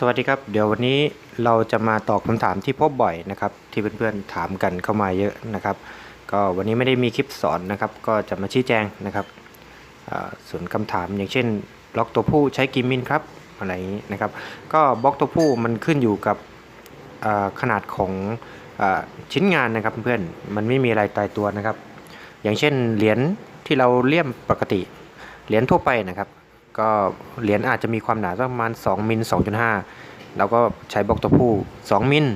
สวัสดีครับ เดี๋ยววันนี้เราจะมาตอบคำถามที่พบบ่อยนะครับ ที่เพื่อนๆถามกันเข้ามาเยอะนะครับ ก็วันนี้ไม่ได้มีคลิปสอนนะครับ ก็จะมาชี้แจงนะครับส่วนคำถามอย่างเช่นบล็อกตัวผู้ใช้กี่มิลครับอะไรอย่างนี้นะครับ ก็บล็อกตัวผู้มันขึ้นอยู่กับขนาดของอชิ้นงานนะครับเพื่อนมันไม่มีอะไรตายตัวนะครับ อย่างเช่นเหรียญที่เราเลี่ยมปกติเหรียญทั่วไปนะครับ ก็เหรียญอาจจะมีความหนาประมาณ 2 มิล 2.5เราก็ใช้บล็อกตัวผู้ 2 มิล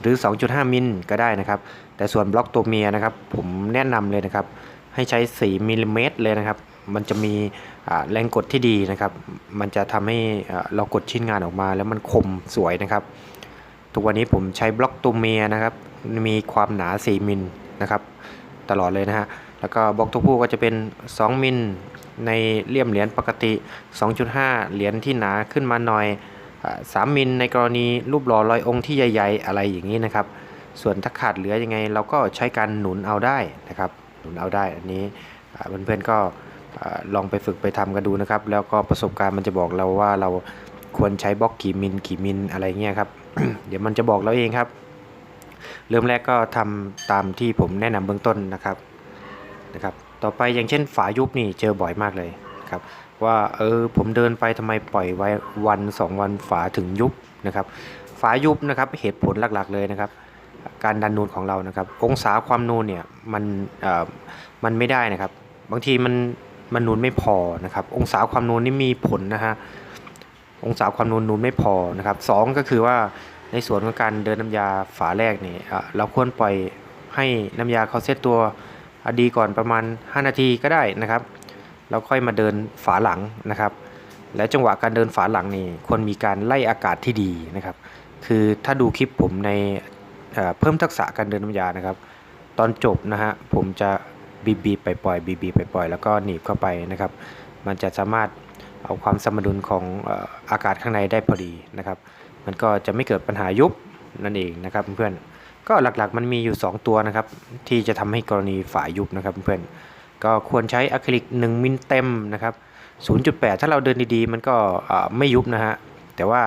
หรือ 2.5 มิลก็ได้นะครับ แต่ส่วนบล็อกตัวเมียนะครับ ผมแนะนำเลยนะครับ ให้ใช้ 4 มิลลิเมตรเลยนะครับ มันจะมีแรงกดที่ดีนะครับ มันจะทำให้เรากดชิ้นงานออกมาแล้วมันคมสวยนะครับ ทุกวันนี้ผมใช้บล็อกตัวเมียนะครับ มีความหนา 4 มิลนะครับ ตลอดเลยนะฮะ แล้วก็บล็อกตัวผู้ก็จะเป็น 2 มิลในเลี่ยมเหรียญปกติ 2.5 เหรียญที่หนาขึ้นมาหน่อยอ่า3มิลในกรณีรูปหล่อลอยองค์ที่ใหญ่ๆ อะไรอย่างนี้นะครับ ส่วนถ้าขาดเหลือยังไง เราก็ใช้การหนุนเอาได้นะครับ หนุนเอาได้อันนี้อ่าเพื่อนๆก็ลองไปฝึกไปทำกันดูนะครับ แล้วก็ประสบการณ์มันจะบอกเราว่าเราควรใช้บล็อกกี่มิลกี่มิลอะไรเงี้ยครับ เดี๋ยวมันจะบอกเราเองครับ เริ่มแรกก็ทำตามที่ผมแนะนำเบื้องต้นนะครับ นะครับต่อไปอย่างเช่นฝายุบนี่เจอบ่อยมากเลยครับว่าเออผมเดินไปทำไมปล่อยไว้วันสองวันฝาถึงยุบนะครับฝายุบนะครับเหตุผลหลักๆเลยนะครับ การดันนูนของเรานะครับ องศาความนูนเนี่ยมันเอ่อมันไม่ได้นะครับ บางทีมันมันนูนไม่พอนะครับ องศาความนูนนี่มีผลนะฮะองศาความนูนนูนไม่พอนะครับสองก็คือว่าในส่วนของการเดินน้ำยาฝาแรกนี่เราควรปล่อยให้น้ำยาเขาเซตตัว ดีก่อนประมาณ 5 นาทีก็ได้นะครับ แล้วค่อยมาเดินฝาหลังนะครับ และจังหวะการเดินฝาหลังนี่ควรมีการไล่อากาศที่ดีนะครับ คือถ้าดูคลิปผมในเเพิ่มทักษะการเดินน้ำยานะครับ ตอนจบนะฮะผมจะบีบบีไปปล่อยบีบบีไปปล่อยแล้วก็หนีบเข้าไปนะครับ มันจะสามารถเอาความสมดุลของอออากาศข้างในได้พอดีนะครับ มันก็จะไม่เกิดปัญหายุบนั่นเองนะครับเพื่อนๆ ก็หลักๆมันมีอยู่ 2 ตัวนะครับ ที่จะทำให้กรณีฝายุบนะครับเพื่อนก็ควรใช้อะคริลิก 1 มิลเต็มนะครับ 0.8 ถ้าเราเดินดีๆ มันก็ไม่ยุบนะฮะ แต่ว่า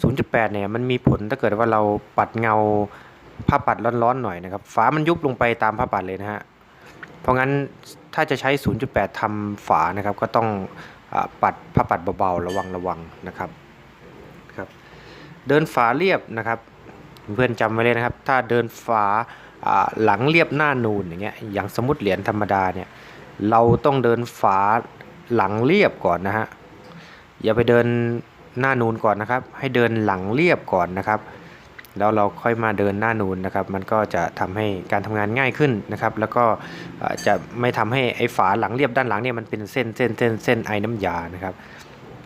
0.8 เนี่ยมันมีผลถ้าเกิดว่าเราปัดเงาผ้าปัดร้อนๆหน่อยนะครับฝามันยุบลงไปตามผ้าปัดเลยนะฮะ เพราะงั้นถ้าจะใช้ 0.8ทำฝานะครับก็ต้องอปัดผ้าปัดเบาๆระวังระวังนะครับครับ เดินฝาเรียบนะครับ เพื่อนจำไว้เลยนะครับ ถ้าเดินฝาหลังเรียบหน้านูนอย่างเงี้ยอย่างสมมติเหรียญธรรมดาเนี่ยเราต้องเดินฝาหลังเรียบก่อนนะฮะอย่าไปเดินหน้านูนก่อนนะครับ ให้เดินหลังเรียบก่อนนะครับ แล้วเราค่อยมาเดินหน้านูนนะครับ มันก็จะทำให้การทำงานง่ายขึ้นนะครับ แล้วก็จะไม่ทำให้ไอ้ฝาหลังเรียบด้านหลังเนี่ยมันเป็นเส้นเส้นเส้นเส้นไอ้น้ำยานะครับ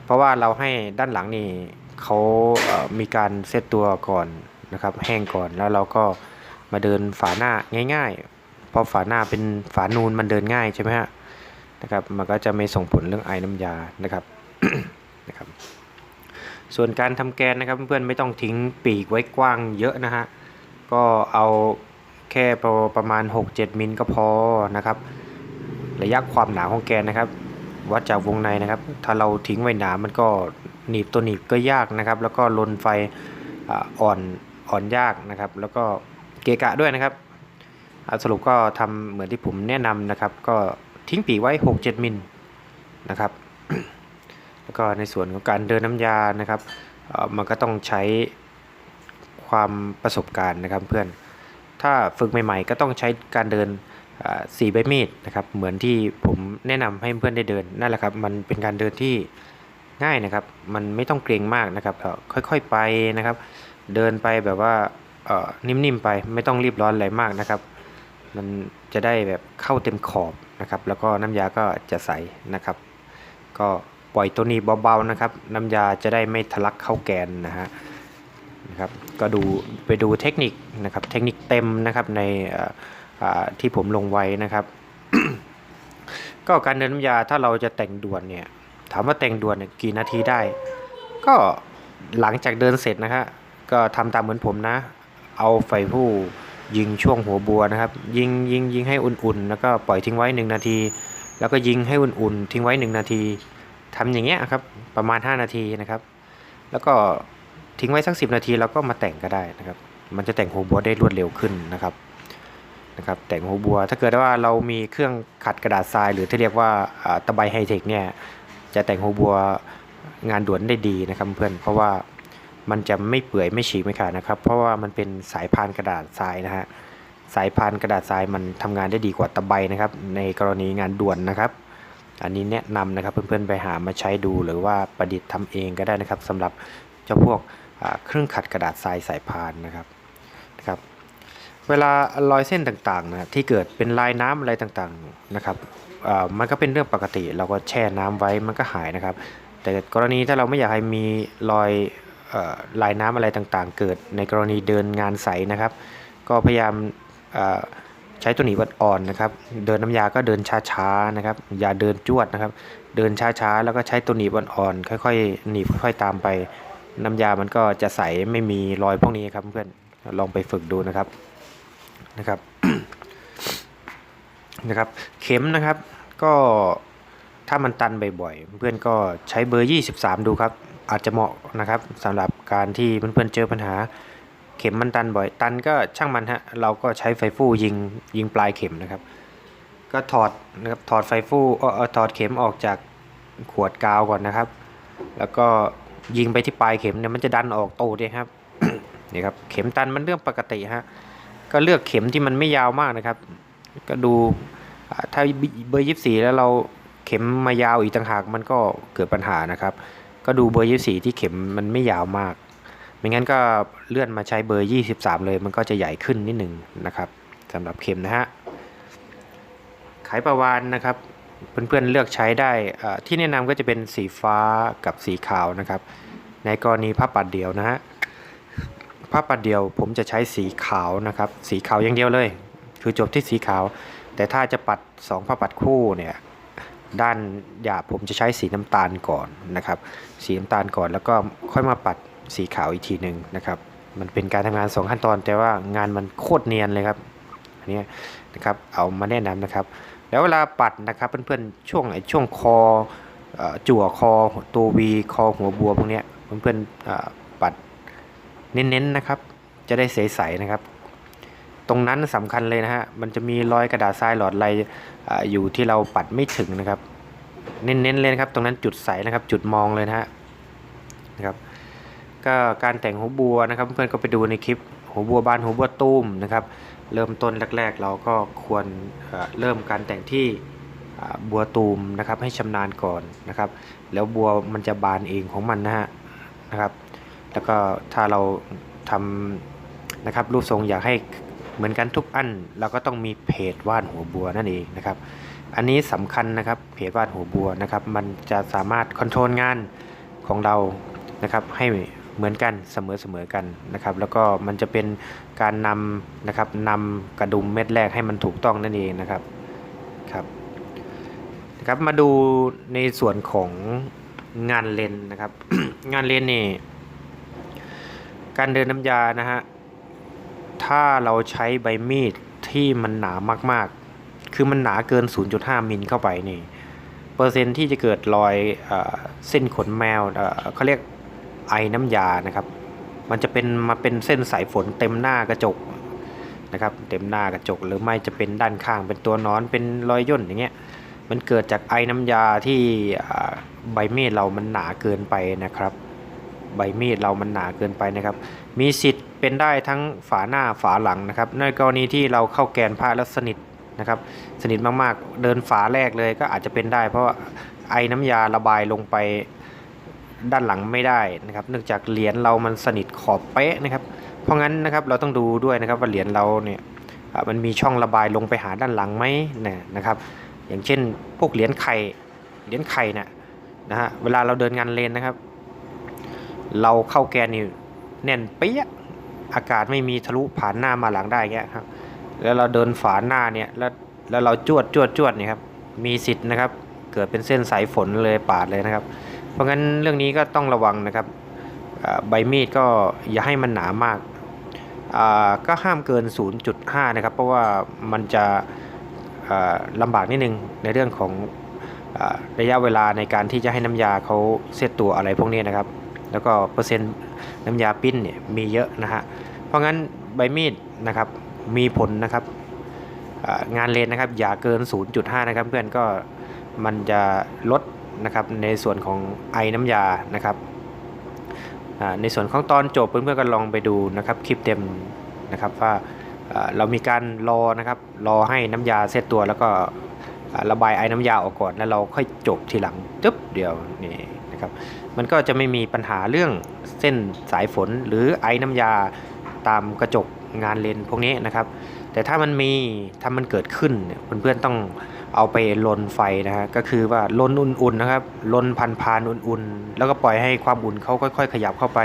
เพราะว่าเราให้ด้านหลังนี่เขามีการเซตตัวก่อน นะครับ แห้งก่อนแล้วเราก็มาเดินฝาหน้าง่ายๆ เพราะฝาหน้าเป็นฝานูนมันเดินง่ายใช่ไหมฮะนะครับมันก็จะไม่ส่งผลเรื่องไอน้ำยานะครับนะครับ ส่วนการทำแกนนะครับเพื่อนๆไม่ต้องทิ้งปีกไว้กว้างเยอะนะฮะก็เอาแค่ประประมาณ 6-7 มิลก็พอนะครับ ระยะความหนาของแกนนะครับ วัดจากวงในนะครับ ถ้าเราทิ้งไว้หนามันก็หนีบตัวหนีบก็ยากนะครับ แล้วก็ลนไฟอ่อน อ่อนยากนะครับ แล้วก็เกะกะด้วยนะครับ สรุปก็ทำเหมือนที่ผมแนะนำนะครับ ก็ทิ้งปีไว้ 6-7 มิลนะครับ แล้วก็ในส่วนของการเดินน้ำยานะครับมันก็ต้องใช้ความประสบการณ์นะครับเพื่อน ถ้าฝึกใหม่ๆ ก็ต้องใช้การเดินสี่ใบมีดนะครับ เหมือนที่ผมแนะนำให้เพื่อนได้เดินนั่นแหละครับ มันเป็นการเดินที่ง่ายนะครับ มันไม่ต้องเกรงมากนะครับเอ่อค่อยๆไปนะครับ เดินไปแบบว่านิ่มๆไปไม่ต้องรีบร้อนอะไรมากนะครับ มันจะได้แบบเข้าเต็มขอบนะครับ แล้วก็น้ำยาก็จะใสนะครับ ก็ปล่อยตัวนี้เบาๆนะครับ น้ำยาจะได้ไม่ทะลักเข้าแกนนะฮะนะครับก็ดูไปดูเทคนิคนะครับ เทคนิคเต็มนะครับในที่ผมลงไว้นะครับ ก็การเดินน้ำยาถ้าเราจะแต่งด่วนเนี่ยถามว่าแต่งด่วนเนี่ยกี่นาทีได้ ก็หลังจากเดินเสร็จนะฮะ ก็ทำตามเหมือนผมนะ เอาไฟผู้ยิงช่วงหัวบัวนะครับ ยิงยิงยิงให้อุ่นๆ แล้วก็ปล่อยทิ้งไว้ 1 นาที แล้วก็ยิงให้อุ่นๆ ทิ้งไว้ 1 นาทีทำอย่างเงี้ยครับประมาณ 5 นาทีนะครับ แล้วก็ทิ้งไว้สักสินาทีแล้วก็มาแต่งก็ได้นะครับ มันจะแต่งหัวบัวได้รวดเร็วขึ้นนะครับนะครับแต่งหัวบัว ถ้าเกิดว่าเรามีเครื่องขัดกระดาษทราย หรือที่เรียกว่าตะไบไฮเทคเนี่ยจะแต่งหัวบัวงานด่วนได้ดีนะครับเพื่อนเพราะว่า มันจะไม่เปื่อยไม่ฉีกไม่ขาดนะครับ เพราะว่ามันเป็นสายพานกระดาษทรายนะฮะสายพานกระดาษทรายมันทำงานได้ดีกว่าตะไบนะครับ ในกรณีงานด่วนนะครับ อันนี้แนะนำนะครับเพื่อนๆไปหามาใช้ดูหรือว่าประดิษฐ์ทำเองก็ได้นะครับสำหรับเจ้าพวกเครื่องขัดกระดาษทรายสายพานนะครับนะครับ เวลารอยเส้นต่างๆนะที่เกิดเป็นลายน้ำอะไรต่างๆนะครับอ่ามันก็เป็นเรื่องปกติเราก็แช่น้ำไว้มันก็หายนะครับ แต่กรณีถ้าเราไม่อยากให้มีรอย ลายน้ำอะไรต่างๆ เกิดในกรณีเดินงานใสนะครับ ก็พยายามใช้ตัวหนีบอ่อนนะครับ เดินน้ำยาก็เดินช้าๆนะครับ อย่าเดินจวดนะครับ เดินช้าๆแล้วก็ใช้ตัวหนีบอ่อนๆค่อยๆหนีบค่อยๆตามไป น้ำยามันก็จะใสไม่มีรอยพวกนี้ครับเพื่อนลองไปฝึกดูนะครับนะครับนะครับเข็มนะครับก็ถ้ามันตันบ่อยๆเพื่อนก็ใช้เบอร์ 23 ดูครับ อาจจะเหมาะนะครับสำหรับการที่เพื่อนๆเจอปัญหาเข็มมันตันบ่อย ตันก็ช่างมันฮะเราก็ใช้ไฟฟู่ยิงยิงปลายเข็มนะครับ ก็ถอดนะครับถอดไฟฟู่เออถอดเข็มออกจากขวดกาวก่อนนะครับ แล้วก็ยิงไปที่ปลายเข็มเนี่ยมันจะดันออกโตด้วยครับนี่ครับเข็มตันมันเรื่องปกติฮะก็เลือกเข็มที่มันไม่ยาวมากนะครับ ก็ดูถ้าเบอร์ยี่สี่แล้วเราเข็มมายาวอีกต่างหากมันก็เกิดปัญหานะครับ ก็ดูเบอร์ยี่สี่ที่เข็มมันไม่ยาวมาก ไม่งั้นก็เลื่อนมาใช้เบอร์23เลย มันก็จะใหญ่ขึ้นนิดหนึ่งนะครับสำหรับเข็มนะฮะไขประวานนะครับ เพื่อนๆเลือกใช้ได้ที่แนะนำก็จะเป็นสีฟ้ากับสีขาวนะครับ ในกรณีผ้าปัดเดียวนะฮะผ้าปัดเดียวผมจะใช้สีขาวนะครับ สีขาวอย่างเดียวเลย คือจบที่สีขาว แต่ถ้าจะปัด 2 ผ้าปัดคู่เนี่ย ด้านหยาบผมจะใช้สีน้ำตาลก่อนนะครับ สีน้ำตาลก่อนแล้วก็ค่อยมาปัดสีขาวอีกทีหนึ่งนะครับ มันเป็นการทำงาน 2 ขั้นตอน แต่ว่างานมันโคตรเนียนเลยครับอันนี้นะครับเอามาแนะนำนะครับ แล้วเวลาปัดนะครับเพื่อนๆช่วงไอ้ช่วงคออจั่วคอตัววีคอหัวบัวพวกนี้เพื่อนๆปัดเน้นๆนะครับ จะได้ใสๆนะครับ ตรงนั้นสำคัญเลยนะฮะ มันจะมีรอยกระดาษทรายหลอดลายอ่าอยู่ที่เราปัดไม่ถึงนะครับ เน้นๆเลยนะครับ ตรงนั้นจุดใสนะครับ จุดมองเลยนะฮะนะครับ ก็การแต่งหัวบัวนะครับ เพื่อนก็ไปดูในคลิปหัวบัวบานหัวบัวตุ้มนะครับ เริ่มต้นแรก ๆ เราก็ควรเริ่มการแต่งที่บัวตูมนะครับให้ชำนาญก่อนนะครับ แล้วบัวมันจะบานเองของมันนะฮะนะครับ แล้วก็ถ้าเราทำนะครับรูปทรงอยากให้ เหมือนกันทุกอันเราก็ต้องมีเพจวาดหัวบัวนั่นเองนะครับ อันนี้สำคัญนะครับเพจวาดหัวบัวนะครับ มันจะสามารถคอนโทรลงานของเรานะครับให้เหมือนกันเสมอเสมอกันนะครับ แล้วก็มันจะเป็นการนำนะครับนำกระดุมเม็ดแรกให้มันถูกต้องนั่นเองนะครับครับนะครับมาดูในส่วนของงานเลนนะครับ งานเลนนี่การเดินน้ำยานะฮะ ถ้าเราใช้ใบมีดที่มันหนามากๆ คือมันหนาเกิน 0.5 มิลเข้าไปนี่ เปอร์เซ็นต์ที่จะเกิดรอยเอเส้นขนแมวเขาเรียกไอน้ำยานะครับ มันจะเป็นมาเป็นเส้นสายฝนเต็มหน้ากระจกนะครับ เต็มหน้ากระจกหรือไม่จะเป็นด้านข้างเป็นตัวนอนเป็นรอยย่นอย่างเงี้ย มันเกิดจากไอน้ำยาที่ใบมีดเรามันหนาเกินไปนะครับ ใบมีดเรามันหนาเกินไปนะครับ มีสิทธิ์เป็นได้ทั้งฝาหน้าฝาหลังนะครับ ในกรณีที่เราเข้าแกนผ้าแล้วสนิทนะครับ สนิทมากๆ เดินฝาแรกเลยก็อาจจะเป็นได้ เพราะไอ้น้ำยาระบายลงไปด้านหลังไม่ได้นะครับ เนื่องจากเหรียญเรามันสนิทขอบเป๊ะนะครับ เพราะงั้นนะครับเราต้องดูด้วยนะครับว่าเหรียญเราเนี่ยมันมีช่องระบายลงไปหาด้านหลังไหมเนี่ยนะครับ อย่างเช่น พวกเหรียญไข่เหรียญไข่เนี่ยนะฮะเวลาเราเดินงานเลนนะครับ เราเข้าแกนนี่ แน่นเปี้ยอากาศไม่มีทะลุผ่านหน้ามาหลังได้เงี้ยครับ แล้วเราเดินฝาหน้าเนี่ยแล้วแล้วเราจวดจวดจวดเนี่ยครับมีสิทธิ์นะครับ เกิดเป็นเส้นสายฝนเลยปาดเลยนะครับ เพราะงั้นเรื่องนี้ก็ต้องระวังนะครับใบมีดก็อย่าให้มันหนามากก็ห้ามเกิน 0.5 นะครับ เพราะว่ามันจะลำบากนิดนึงในเรื่องของอระยะเวลาในการที่จะให้น้ำยาเขาเซตตัวอะไรพวกนี้นะครับ แล้วก็เปอร์เซ็นต์น้ำยาปิ้นเนี่ยมีเยอะนะฮะเพราะงั้นใบมีดนะครับมีผลนะครับงานเลนนะครับอย่าเกิน 0.5 นะครับเพื่อนก็มันจะลดนะครับในส่วนของไอน้ำยานะครับในส่วนของตอนจบเพื่อนๆก็ลองไปดูนะครับคลิปเต็มนะครับว่าเรามีการรอนะครับรอให้น้ำยาเซตตัวแล้วก็ระบายไอน้ำยาออกก่อนแล้วเราค่อยจบทีหลังจึ๊บเดียวนี่นะครับ มันก็จะไม่มีปัญหาเรื่องเส้นสายฝนหรือไอ้น้ำยาตามกระจกงานเลนพวกนี้นะครับ แต่ถ้ามันมีถ้ามันเกิดขึ้นเนี่ยเพื่อนๆต้องเอาไปลนไฟนะฮะก็คือว่าลนอุ่นๆนะครับลนพันพานๆอุ่นๆ แล้วก็ปล่อยให้ความอุ่นเขาค่อยๆ ขยับเข้าไป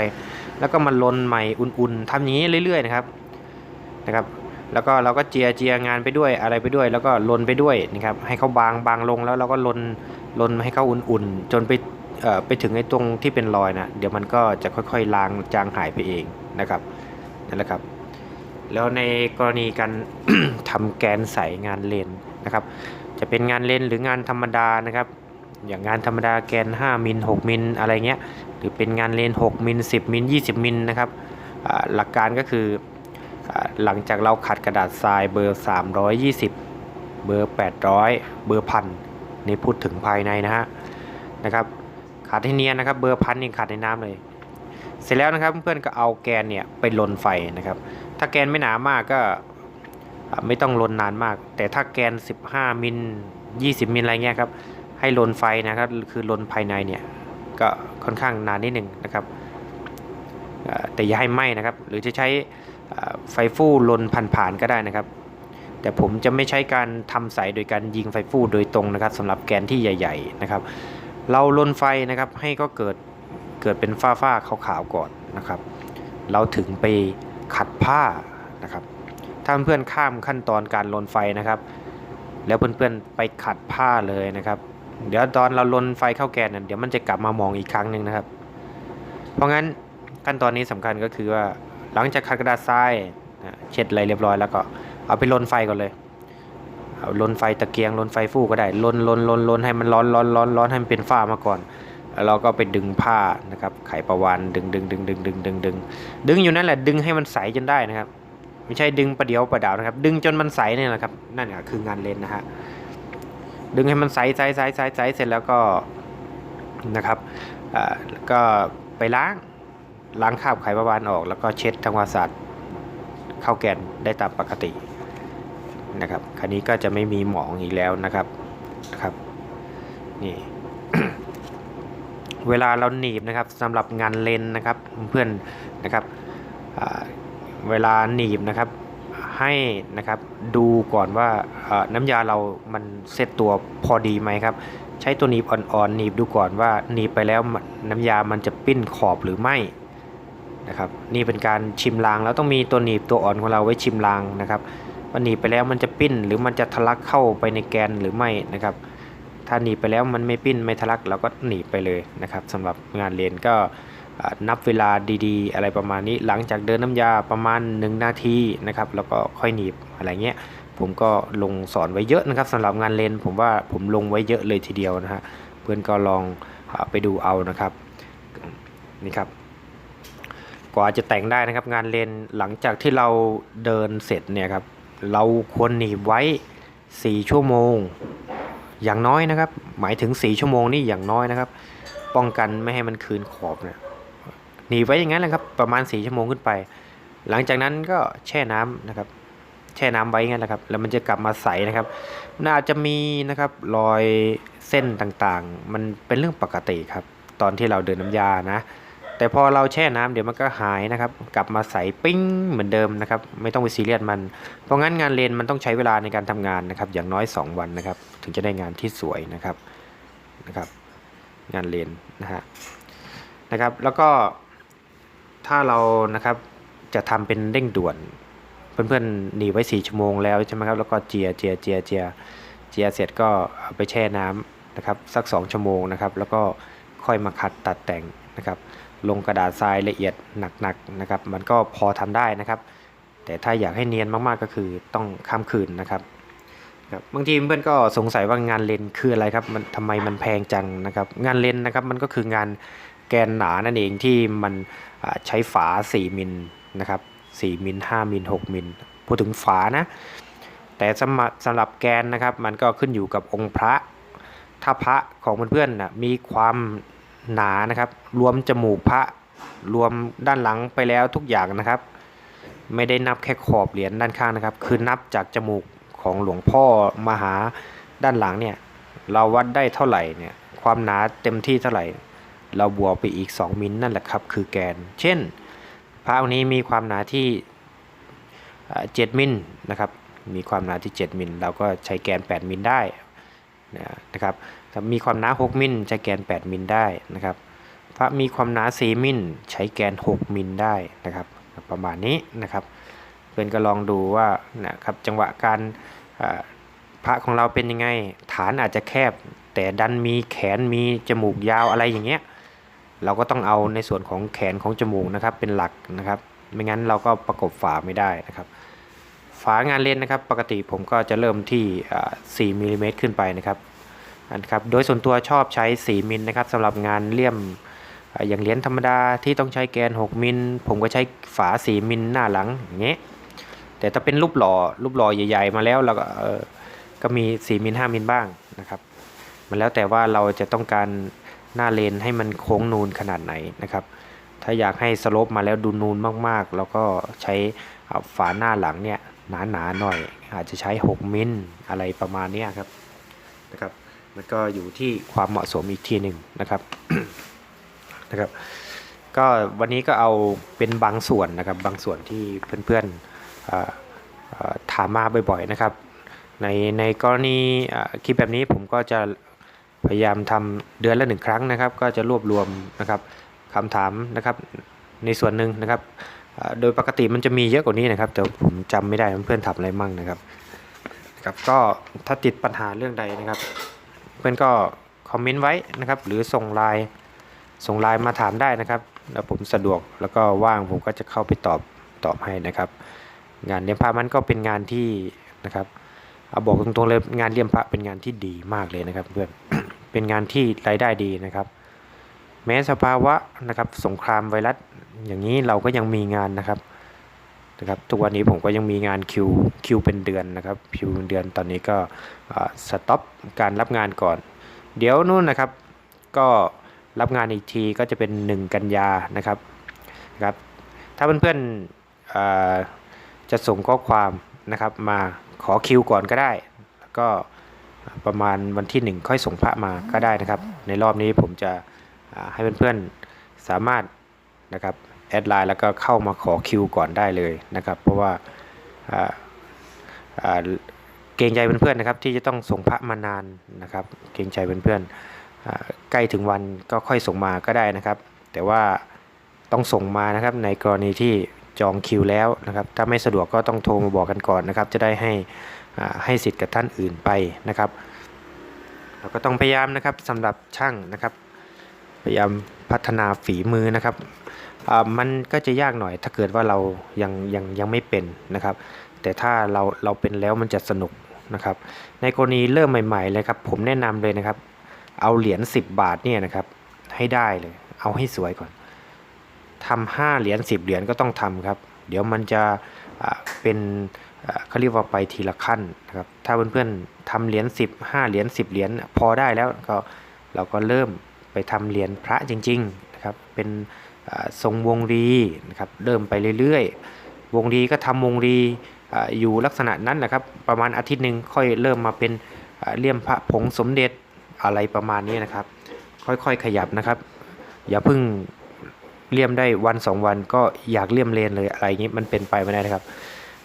แล้วก็มาลนใหม่อุ่นๆทำอย่างนี้เรื่อยๆนะครับนะครับแล้วก็เราก็เจียเจียงานไปด้วยอะไรไปด้วย แล้วก็ลนไปด้วยนะครับให้เขาบางบางลงแล้วเราก็ลนลนให้เขาอุ่นๆ จนไป ไปถึงไอ้ตรงที่เป็นรอยนะเดี๋ยวมันก็จะค่อยๆลางจางหายไปเองนะครับนั่นแหละครับ แล้วในกรณีการทำแกนใสงานเลนนะครับ จะเป็นงานเลนหรืองานธรรมดานะครับ อย่างงานธรรมดาแกน 5มิล6มิลอะไรเงี้ยหรือเป็นงานเลน6มิล10มิล20มิลนะครับหลักการก็คืออหลังจากเราขัดกระดาษทรายเบอร์ 320 เบอร์ 800 เบอร์พันนี่พูดถึงภายในนะฮะนะครับ ขัดให้เนียนนะครับ เบอร์พันนี่ขัดในน้ำเลย เสร็จแล้วนะครับเพื่อนๆก็เอาแกนเนี่ยไปลนไฟนะครับ ถ้าแกนไม่หนามากก็ไม่ต้องลนนานมาก แต่ถ้าแกน 15 มิล 20 มิลอะไรเงี้ยครับ ให้ลนไฟนะครับ คือลนภายในเนี่ย ก็ค่อนข้างนานนิดหนึ่งนะครับ แต่อย่าให้ไหม้นะครับ หรือจะใช้ไฟฟู่ลนผ่านๆก็ได้นะครับ แต่ผมจะไม่ใช้การทำใสโดยการยิงไฟฟู่โดยตรงนะครับสำหรับแกนที่ใหญ่ ๆ นะครับ เราลนไฟนะครับให้ก็เกิดเกิดเป็นฝ้าๆขาวๆก่อนนะครับ เราถึงไปขัดผ้านะครับ ถ้าเพื่อนข้ามขั้นตอนการลนไฟนะครับ แล้วเพื่อนๆไปขัดผ้าเลยนะครับ เดี๋ยวตอนเราลนไฟเข้าแกนน่ะเดี๋ยวมันจะกลับมามองอีกครั้งหนึ่งนะครับ เพราะงั้นขั้นตอนนี้สำคัญก็คือว่าหลังจากขัดกระดาษทรายเช็ดอะไรเรียบร้อยแล้วก็เอาไปลนไฟก่อนเลย ลนไฟตะเกียงลนไฟฟูก็ได้ลนลนลนลนให้มันร้อนร้อนร้อนร้อนให้มันเป็นฝ้ามาก่อนแล้วเราก็ไปดึงผ้านะครับ ไขประวานดึงดึงดึงดึงดึงดึงดึงดึงอยู่นั่นแหละดึงให้มันใสจนได้นะครับ ไม่ใช่ดึงประเดี๋ยวประดาวนะครับ ดึงจนมันใสเนี่ยแหละครับนั่นคืองานเลนนะฮะดึงให้มันใสใสใสใสใสเสร็จแล้วก็นะครับก็ไปล้างล้างคราบไขประวานออก แล้วก็เช็ดทำความสะอาดเข้าแกนได้ตามปกติ นะครับ คันนี้ก็จะไม่มีหมองอีกแล้วนะครับนะครับนี่เวลาเราหนีบนะครับสำหรับงานเลนนะครับเพื่อนนะครับเวลาหนีบนะครับให้นะครับดูก่อนว่าน้ำยาเรามันเซตตัวพอดีไหมครับ ใช้ตัวหนีบอ่อนๆหนีบดูก่อนว่าหนีบไปแล้วนน้ำยามันจะปิ้นขอบหรือไม่นะครับ นี่เป็นการชิมรางแล้วต้องมีตัวหนีบตัวอ่อนของเราไว้ชิมรางนะครับ ว่าหนีไปแล้วมันจะปิ้นหรือมันจะทะลักเข้าไปในแกนหรือไม่นะครับ ถ้าหนีไปแล้วมันไม่ปิ้นไม่ทะลักเราก็หนีไปเลยนะครับสำหรับงานเรียนก็นับเวลาดีๆ อะไรประมาณนี้หลังจากเดินน้ำยาประมาณ 1 นาทีนะครับแล้วก็ค่อยหนีบอะไรเงี้ยผมก็ลงสอนไว้เยอะนะครับสำหรับงานเลนผมว่าผมลงไว้เยอะเลยทีเดียวนะฮะเพื่อนก็ลองไปดูเอานะครับนี่ครับกว่าจะแต่งได้นะครับงานเลนหลังจากที่เราเดินเสร็จเนี่ยครับ เราควรหนีบไว้ 4 ชั่วโมง อย่างน้อยนะครับ หมายถึง 4 ชั่วโมงนี่อย่างน้อยนะครับ ป้องกันไม่ให้มันคืนขอบเนี่ยหนีบไว้อย่างนั้นแหละครับ ประมาณ 4 ชั่วโมงขึ้นไป หลังจากนั้นก็แช่น้ำนะครับ แช่น้ำไว้อย่างนั้นแหละครับ แล้วมันจะกลับมาใสนะครับมันอาจจะมีนะครับรอยเส้นต่างๆ มันเป็นเรื่องปกติครับ ตอนที่เราเดินน้ำยานะ แต่พอเราแช่น้ำเดี๋ยวมันก็หายนะครับ กลับมาใสปิ้งเหมือนเดิมนะครับ ไม่ต้องไปซีเรียสมัน เพราะงั้นงานเลนมันต้องใช้เวลาในการทำงานนะครับ อย่างน้อย 2 วันนะครับ ถึงจะได้งานที่สวยนะครับนะครับ งานเลนนะฮะนะครับ แล้วก็ถ้าเรานะครับจะทำเป็นเร่งด่วน เพื่อนๆหนีไว้ 4 ชั่วโมงแล้วใช่ไหมครับแล้วก็เจียเจียเจียเจียเจียเสร็จก็เอาไปแช่น้ำนะครับ สัก 2 ชั่วโมงนะครับ แล้วก็ค่อยมาคัดตัดแต่งนะครับ ลงกระดาษทรายละเอียดหนักๆนะครับ มันก็พอทำได้นะครับ แต่ถ้าอยากให้เนียนมากๆก็คือต้องข้ามคืนนะครับครับบางทีเพื่อนก็สงสัยว่างานเลนคืออะไรครับมันทำไมมันแพงจังนะครับ งานเลนนะครับมันก็คืองานแกนหนานั่นเองที่มันใช้ฝา 4 มิลนะครับ4มิล5มิล6มิลพูดถึงฝานะ แต่สำหรับสำหรับแกนนะครับ มันก็ขึ้นอยู่กับองค์พระ ถ้าพระของเพื่อนๆนะมีความ หนานะครับ รวมจมูกพระรวมด้านหลังไปแล้วทุกอย่างนะครับ ไม่ได้นับแค่ขอบเหรียญด้านข้างนะครับ คือนับจากจมูกของหลวงพ่อมหาด้านหลังเนี่ยเราวัดได้เท่าไหร่เนี่ยความหนาเต็มที่เท่าไหร่ เราบวกไปอีก 2 มิลนั่นแหละครับ คือแกน เช่นพระองค์นี้มีความหนาที่เอ่อ7มิลนะครับมีความหนาที่ 7มิลเราก็ใช้แกน 8มิลได้นะครับ มีความหนา 6 มิลใช้แกน 8 มิลได้นะครับพระมีความหนา4มิลใช้แกน 6 มิลได้นะครับ ประมาณนี้นะครับเพื่อนก็ลองดูว่านะครับจังหวะการพระของเราเป็นยังไง ฐานอาจจะแคบ แต่ดันมีแขนมีจมูกยาวอะไรอย่างเงี้ยเราก็ต้องเอาในส่วนของแขนของจมูกนะครับเป็นหลักนะครับ ไม่งั้นเราก็ประกบฝาไม่ได้นะครับ ฝางานเล่นนะครับ ปกติผมก็จะเริ่มที่ 4มิลลิเมตรขึ้นไปนะครับ อันครับโดยส่วนตัวชอบใช้ 4 มิลนะครับสำหรับงานเลี่ยมอย่างเหรียญธรรมดาที่ต้องใช้แกน 6 มิล ผมก็ใช้ฝา 4 มิลหน้าหลังอย่างเงี้ยแต่ถ้าเป็นรูปหล่อรูปหล่อใหญ่ ๆ มาแล้วเราก็ก็มี 4 มิล 5 มิลบ้างนะครับ มันแล้วแต่ว่าเราจะต้องการหน้าเลนให้มันโค้งนูนขนาดไหนนะครับ ถ้าอยากให้สโลปมาแล้วดูนูนมากๆ แล้วก็ใช้ฝาหน้าหลังเนี่ยหนาๆหน่อย อาจจะใช้ 6 มิลอะไรประมาณนี้ครับนะครับ มันก็อยู่ที่ความเหมาะสมอีกทีหนึ่งนะครับนะครับ ก็วันนี้ก็เอาเป็นบางส่วนนะครับ บางส่วนที่เพื่อนๆถามมาบ่อยๆนะครับ ในในกรณีคลิปแบบนี้ผมก็จะพยายามทำเดือนละหนึ่งครั้งนะครับ ก็จะรวบรวมนะครับคำถามนะครับในส่วนหนึ่งนะครับ โดยปกติมันจะมีเยอะกว่านี้นะครับ แต่ผมจำไม่ได้เพื่อนถามอะไรมั่งนะครับครับก็ถ้าติดปัญหาเรื่องใดนะครับ พื่อนก็คอมเมนต์ไว้นะครับ หรือส่งไลน์ส่งไลน์มาถามได้นะครับ แล้วผมสะดวกแล้วก็ว่างผมก็จะเข้าไปตอบตอบให้นะครับ งานเลี้ยงพระมันก็เป็นงานที่นะครับเอาบอกตรงๆเลยงานเลี้ยงพระเป็นงานที่ดีมากเลยนะครับเพื่อนเป็นงานที่รายได้ดีนะครับ แม้สภาวะนะครับสงครามไวรัสอย่างนี้เราก็ยังมีงานนะครับ นะครับทุกวันนี้ผมก็ยังมีงานคิวคิวเป็นเดือนนะครับคิวเป็นเดือนตอนนี้ก็สต็อปการรับงานก่อน เดี๋ยวนู่นนะครับก็รับงานอีกทีก็จะเป็น 1 กันยานะครับนะครับถ้าเพื่อนๆจะส่งข้อความนะครับมาขอคิวก่อนก็ได้ แล้วก็ประมาณวันที่ 1 ค่อยส่งพระมาก็ได้นะครับ ในรอบนี้ผมจะให้เพื่อนๆสามารถนะครับ อดไลน์แล้วก็เข้ามาขอคิวก่อนได้เลยนะครับ เพราะว่าเกรงใจเพื่อนๆนะครับ ที่จะต้องส่งพระมานานนะครับ เกรงใจเพื่อนๆใกล้ถึงวันก็ค่อยส่งมาก็ได้นะครับ แต่ว่าต้องส่งมานะครับในกรณีที่จองคิวแล้วนะครับ ถ้าไม่สะดวกก็ต้องโทรมาบอกกันก่อนนะครับ จะได้ให้ให้สิทธิ์กับท่านอื่นไปนะครับเราก็ต้องพยายามนะครับสำหรับช่างนะครับ พยายามพัฒนาฝีมือนะครับ มันก็จะยากหน่อยถ้าเกิดว่าเรายังยังยังไม่เป็นนะครับ แต่ถ้าเราเราเป็นแล้วมันจะสนุกนะครับ ในกรณีเริ่มใหม่ๆเลยครับ ผมแนะนำเลยนะครับ เอาเหรียญ10 บาทเนี่ยนะครับให้ได้เลย เอาให้สวยก่อนทำห้าเหรียญ10 เหรียญก็ต้องทำครับ เดี๋ยวมันจะเป็นเขาเรียกว่าไปทีละขั้นนะครับ ถ้าเพื่อนๆทำเหรียญ10 5เหรียญ10 เหรียญพอได้แล้วก็เราก็เริ่มไปทำเหรียญพระจริง ๆ นะครับ เป็น ทรงวงรีนะครับเริ่มไปเรื่อยๆ วงรีก็ทำวงรีอยู่ลักษณะนั้นนะครับประมาณอาทิตย์หนึ่งค่อยเริ่มมาเป็นเลี่ยมพระผงสมเด็จอะไรประมาณนี้นะครับ ค่อยๆขยับนะครับ อย่าเพิ่งเลี่ยมได้วันสองวันก็อยากเลี่ยมเลนเลยอะไรอย่างนี้มันเป็นไปไม่ได้นะครับ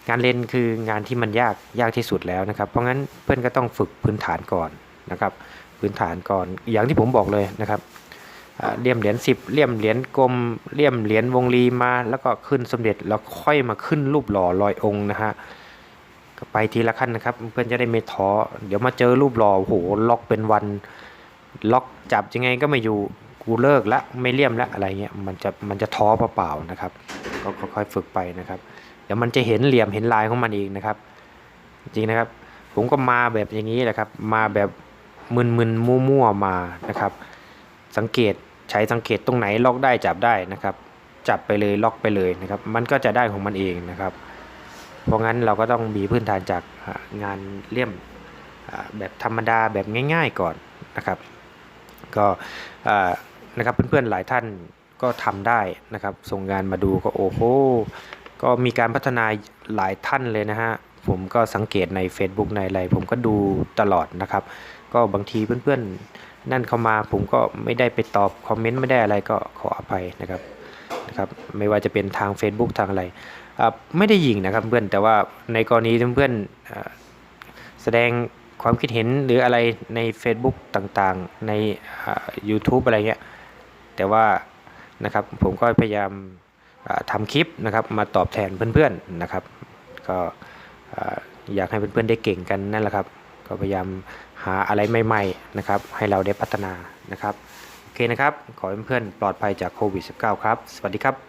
งานเลนคืองานที่มันยากยากที่สุดแล้วนะครับ เพราะงั้นเพื่อนก็ต้องฝึกพื้นฐานก่อนนะครับ พื้นฐานก่อนอย่างที่ผมบอกเลยนะครับ เลี่ยมเหรียญสิบเลี่ยมเหรียญกลมเลี่ยมเหรียญวงรีมา แล้วก็ขึ้นสมเด็จแล้วค่อยมาขึ้นรูปหล่อลอยองค์นะฮะก็ไปทีละขั้นนะครับเพื่อนจะได้ไม่ท้อเดี๋ยวมาเจอรูปหล่อโอ้โหล็อกเป็นวัน ล็อกจับยังไงก็ไม่อยู่กูเลิกละไม่เลี่ยมละอะไรเงี้ยมันจะมันจะท้อเปล่าๆนะครับ ก็ค่อยๆฝึกไปนะครับ เดี๋ยวมันจะเห็นเหลี่ยมเห็นลายของมันเองนะครับ จริงนะครับ ผมก็มาแบบอย่างนี้แหละครับ มาแบบมึนๆมั่วๆมานะครับ สังเกต ใช้สังเกตตรงไหนล็อกได้จับได้นะครับ จับไปเลยล็อกไปเลยนะครับ มันก็จะได้ของมันเองนะครับ เพราะงั้นเราก็ต้องมีพื้นฐานจากงานเลี่ยมแบบธรรมดาแบบง่าย ๆก่อนนะครับ ก็นะครับเพื่อนๆหลายท่านก็ทำได้นะครับ ส่งงานมาดูก็โอ้โหก็มีการพัฒนาหลายท่านเลยนะฮะผมก็สังเกตใน Facebook ในอะไรผมก็ดูตลอดนะครับ ก็บางทีเพื่อนๆ นั่นเข้ามาผมก็ไม่ได้ไปตอบคอมเมนต์ไม่ได้อะไรก็ขออภัยนะครับนะครับไม่ว่าจะเป็นทาง Facebook ทางอะไรอ่าไม่ได้ยิงนะครับเพื่อนแต่ว่าในกรณีเพื่อนอแสดงความคิดเห็นหรืออะไรใน Facebook ต่างๆ ใน YouTube อะไรเงี้ยแต่ว่านะครับผมก็พยายามทำคลิปนะครับมาตอบแทนเพื่อนๆนะครับ ก็อยากให้เพื่อนๆได้เก่งกันนั่นแหละครับ ก็พยายาม หาอะไรใหม่ๆนะครับให้เราได้พัฒนานะครับโอเคนะครับขอให้เพื่อนๆปลอดภัยจากโควิด -19 ครับ สวัสดีครับ